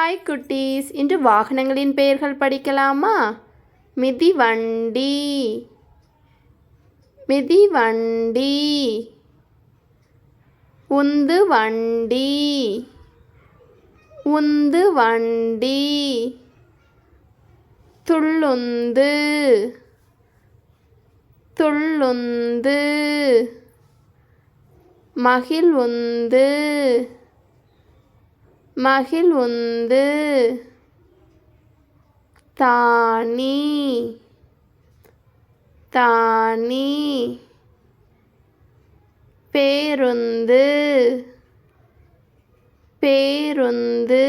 Hi குட்டீஸ். இன்று வாகனங்களின் பெயர்கள் படிக்கலாமா? மிதிவண்டி. மிதிவண்டி. உந்து வண்டி உந்து வண்டி துள்ளுந்து. துள்ளுந்து. மகிழ் உந்து மகிழ் உந்து தானி தானி பேருந்து பேருந்து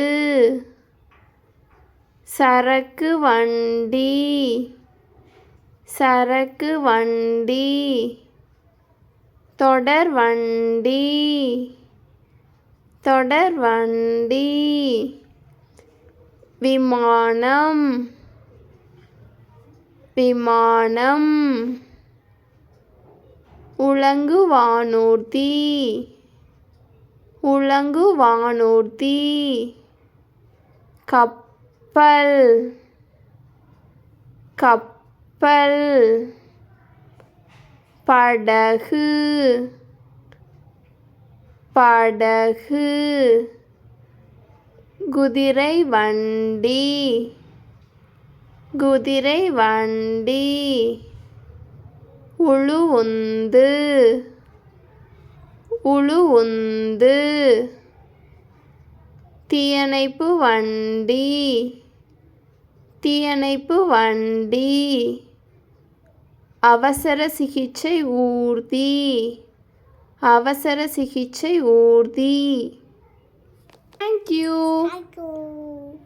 சரக்கு வண்டி சரக்கு வண்டி தொடர் வண்டி. தொடர் வண்டி. விமானம். விமானம். உலங்கு வானூர்தி உலங்கு வானூர்தி கப்பல். கப்பல். படகு. படகு. குதிரை வண்டி. குதிரை வண்டி. உழு உந்து. உழு உந்து. தீயணைப்பு வண்டி. தீயணைப்பு வண்டி. அவசர சிகிச்சை ஊர்தி. அவசர சிகிச்சை ஊர்தி தேங்க்யூ Thank you.